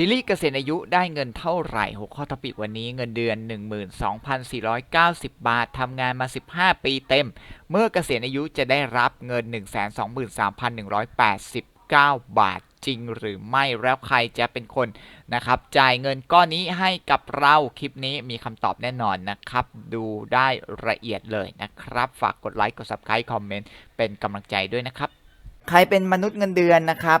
ซีรีส์เกษียณอายุได้เงินเท่าไหร่หัวข้อทปิกวันนี้เงินเดือน 12,490 บาททำงานมา 15 ปีเต็ม เมื่อเกษียณอายุจะได้รับเงิน 123,189 บาทจริงหรือไม่แล้วใครจะเป็นคนนะครับจ่ายเงินก้อนนี้ให้กับเราคลิปนี้มีคำตอบแน่นอนนะครับ ดูได้ละเอียดเลยนะครับ ฝากกดไลค์กด subscribe คอมเมนต์เป็นกำลังใจด้วยนะครับ ใครเป็นมนุษย์เงินเดือนนะครับ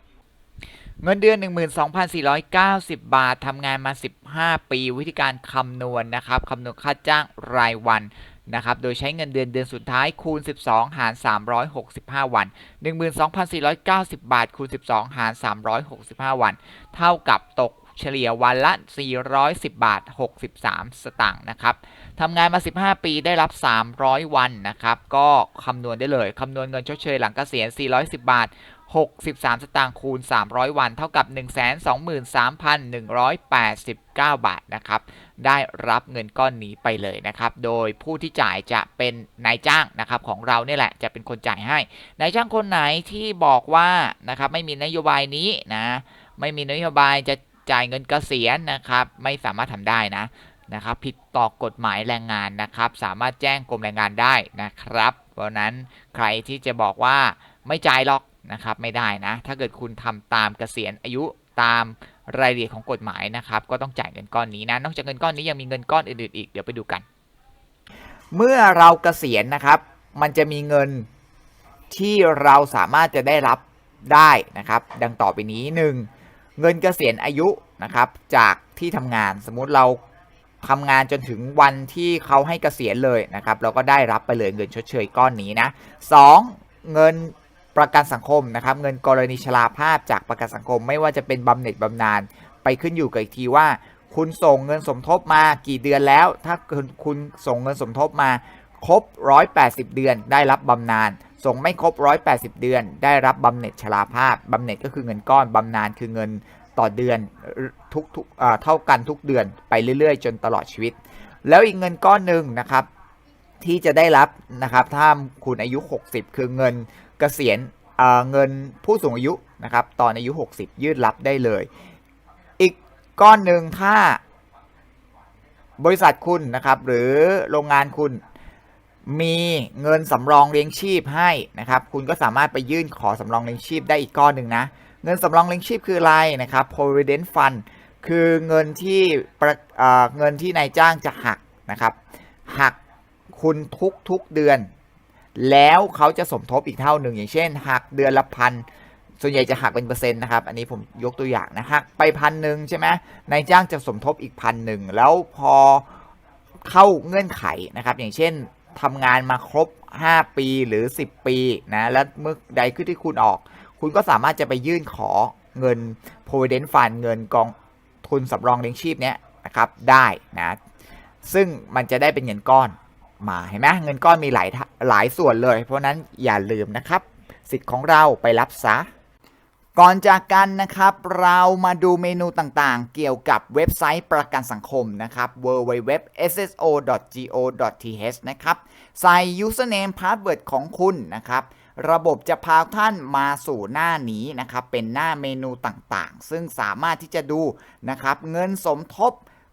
เงินเดือน 12,490 บาททำงานมา 15 ปี วิธีการคำนวณนะครับคำนวณค่าจ้างรายวันนะครับ โดยใช้เงินเดือนเดือนสุดท้ายคูณ 12 หาร 365 วัน 12,490 บาทคูณ 12 หาร 365 วัน เท่ากับตกเฉลี่ยวันละ 410 บาท 63 สตางค์นะครับทำงานมา 15 ปีได้รับ 300 วันนะครับ ก็คำนวณได้เลย คำนวณเงินชดเชยหลังเกษียณ 410 บาท 63 สตางค์คูณ 300 วัน เท่ากับ 123,189 บาทนะครับ ได้รับเงินก้อนนี้ไปเลยนะครับ โดยผู้ที่จ่ายจะเป็นนายจ้างนะครับของเราเนี่ยแหละจะเป็นคนจ่ายให้ นายจ้างคนไหนที่บอกว่านะครับไม่มีนโยบายนี้นะ ไม่มีนโยบายจะจ่ายเงินเกษียณนะครับ ไม่สามารถทำได้นะนะครับ ผิดต่อกฎหมายแรงงานนะครับ สามารถแจ้งกรมแรงงานได้นะครับ เพราะนั้นใครที่จะบอกว่าไม่จ่ายหรอก นะครับไม่ได้นะ ถ้าเกิดคุณทำตามเกษียณอายุตามรายละเอียดของกฎหมายนะครับก็ต้องจ่ายเงินก้อนนี้นะนอกจากเงินก้อนนี้ยังมีเงินก้อนอื่นๆอีกเดี๋ยวไปดูกัน เมื่อเราเกษียณนะครับ มันจะมีเงินที่เราสามารถจะได้รับได้นะครับ ดังต่อไปนี้หนึ่งเงินเกษียณอายุนะครับ จากที่ทำงานสมมุติเราทำงานจนถึงวันที่เขาให้เกษียณเลยนะครับ เราก็ได้รับไปเลยเงินชดเชยก้อนนี้นะสองเงิน ประกันสังคมนะครับเงินกรณีชราภาพจากประกันสังคม ไม่ว่าจะเป็นบำเหน็จบำนาญไปขึ้นอยู่กับอีกทีว่า คุณส่งเงินสมทบมากี่เดือนแล้ว ถ้าคุณส่งเงินสมทบมาครบ 180 เดือนได้รับบำนาญส่งไม่ครบ 180 เดือน ได้รับบำเหน็จชราภาพบำเหน็จก็คือเงินก้อนบำนาญคือเงินต่อเดือนทุกทุกเท่ากันทุกเดือนไปเรื่อยๆ จนตลอดชีวิต แล้วอีกเงินก้อนหนึ่งนะครับที่จะได้รับนะครับถ้าคุณอายุ 60 คือเงิน กษียณเเงินผู้สูงอายุนะครับตอนอายุ 60 ยืดรับได้เลย อีกก้อนหนึ่งถ้าบริษัทคุณนะครับหรือโรงงานคุณมีเงินสำรองเลี้ยงชีพให้นะครับคุณก็สามารถไปยื่นขอสำรองเลี้ยงชีพได้อีกก้อนหนึ่งนะเงินสำรองเลี้ยงชีพคืออะไรนะครับ provident fund คือเงินที่เงินที่นายจ้างจะหักนะครับหักคุณทุกทุกเดือน แล้วเขาจะสมทบอีกเท่าหนึ่งอย่างเช่นหักเดือนละพันส่วนใหญ่จะหักเป็นเปอร์เซ็นต์นะครับ อันนี้ผมยกตัวอย่างนะหักไปพันหนึ่งใช่ไหมนายจ้างจะสมทบอีกพันหนึ่งแล้วพอเข้าเงื่อนไขนะครับ อย่างเช่นทำงานมาครบ 5 ปีหรือ 10 ปีนะแล้วเมื่อใดขึ้นที่คุณออก คุณก็สามารถจะไปยื่นขอเงิน provident fund เงินกองทุนสำรองเลี้ยงชีพเนี้ยนะครับได้นะซึ่งมันจะได้เป็นเงินก้อนมาเห็นไหมเงินก้อนมีหลายทะ หลายส่วนเลย เพราะนั้นอย่าลืมนะครับ สิทธิ์ของเราไปรับซะก่อนจากกันนะครับ เรามาดูเมนูต่างๆ เกี่ยวกับเว็บไซต์ประกันสังคมนะครับ www.sso.go.th นะครับ ใส่ username password ของคุณนะครับ ระบบจะพาท่านมาสู่หน้านี้นะครับ เป็นหน้าเมนูต่างๆ ซึ่งสามารถที่จะดูนะครับ เงินสมทบ